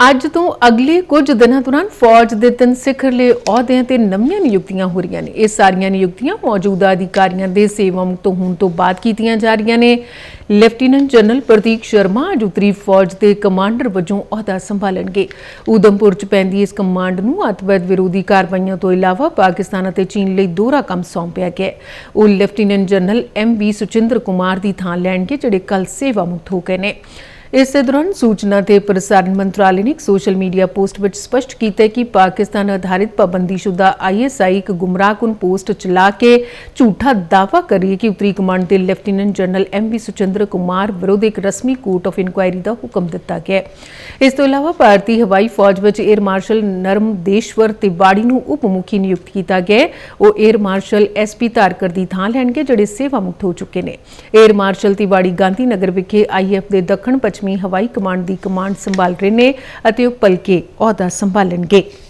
ਅੱਜ ਤੋਂ ਅਗਲੇ ਕੁਝ ਦਿਨਾਂ ਦੌਰਾਨ ਫੌਜ ਦੇ ਤਿੰਨ ਸਿਖਰਲੇ ਅਹੁਦਿਆਂ ਤੇ ਨਵੀਆਂ ਨਿਯੁਕਤੀਆਂ ਹੋ ਰਹੀਆਂ ਨੇ। ਇਹ ਸਾਰੀਆਂ ਨਿਯੁਕਤੀਆਂ ਮੌਜੂਦਾ ਅਧਿਕਾਰੀਆਂ ਦੇ ਸੇਵਾ ਮੁਕਤ ਹੋਣ ਤੋਂ ਬਾਅਦ ਕੀਤੀਆਂ ਜਾ ਰਹੀਆਂ ਨੇ। ਲੈਫਟੀਨੈਂਟ ਜਨਰਲ ਪ੍ਰਦੀਪ ਸ਼ਰਮਾ ਅੱਜ ਉੱਤਰੀ ਫੌਜ ਦੇ ਕਮਾਂਡਰ ਵਜੋਂ ਅਹੁਦਾ ਸੰਭਾਲਣਗੇ। ਉਦਮਪੁਰ ਚ ਪੈਂਦੀ ਇਸ ਕਮਾਂਡ ਨੂੰ ਅੱਤਵਾਦ ਵਿਰੋਧੀ ਕਾਰਵਾਈਆਂ ਤੋਂ ਇਲਾਵਾ ਪਾਕਿਸਤਾਨ ਅਤੇ ਚੀਨ ਲਈ ਦੋਹਰਾ ਕੰਮ ਸੌਂਪਿਆ ਗਿਆ ਉਹ lieutenant general M V Suchindra Kumar ਦੀ ਥਾਂ ਲੈਣਗੇ, ਜਿਹੜੇ ਕੱਲ ਸੇਵਾ ਮੁਕਤ ਹੋ ਗਏ ਨੇ। ਇਸੇ ਦੌਰਾਨ ਸੂਚਨਾ ਤੇ ਪ੍ਰਸਾਰਣ ਮੰਤਰਾਲੇ ਨੇ ਇੱਕ ਸੋਸ਼ਲ ਮੀਡੀਆ ਪੋਸਟ ਵਿੱਚ ਸਪਸ਼ਟ ਕੀਤਾ ਕਿ ਪਾਕਿਸਤਾਨ ਆਧਾਰਿਤ ਪਾਬੰਦੀਸ਼ੁਦਾ ਆਈਐਸਆਈ ਇੱਕ ਗੁੰਮਰਾਹਕੁਨ ਪੋਸਟ ਚਲਾ ਕੇ ਝੂਠਾ ਦਾਅਵਾ ਕਰੀ ਕਿ ਉੱਤਰੀ ਕਮਾਂਡ ਦੇ lieutenant general MV Suchindra Kumar ਵਿਰੁੱਧ ਇੱਕ ਰਸਮੀ ਕੋਰਟ ਆਫ ਇਨਕੁਆਇਰੀ ਦਾ ਹੁਕਮ ਦਿੱਤਾ ਗਿਆ ਇਸ ਤੋਂ ਇਲਾਵਾ ਭਾਰਤੀ ਹਵਾਈ ਫੌਜ ਵਿੱਚ 에ਅਰ ਮਾਰਸ਼ਲ ਨਰਮਦੇਸ਼ਵਰ ਤਿਵਾੜੀ ਨੂੰ ਉਪ ਮੁਖੀ ਨਿਯੁਕਤ ਕੀਤਾ ਗਿਆ ਉਹ air marshal S P Dharkar ਦੀ ਥਾਂ ਲੈਣਗੇ, ਜਿਹੜੇ ਸੇਵਾ ਮੁਕਤ ਹੋ ਚੁੱਕੇ ਨੇ। 에ਅਰ ਮਾਰਸ਼ਲ ਤਿਵਾੜੀ ਗਾਂਧੀ ਨਗਰ ਵਿਖੇ ਆਈਐਫ ਦੇ ਦੱਖਣ ਪੱਛਮੀ ਹਵਾਈ ਕਮਾਂਡ ਦੀ ਕਮਾਂਡ ਸੰਭਾਲ ਰਹੇ ਨੇ ਅਤੇ ਉਹ ਭਲਕੇ ਅਹੁਦਾ ਸੰਭਾਲਣਗੇ।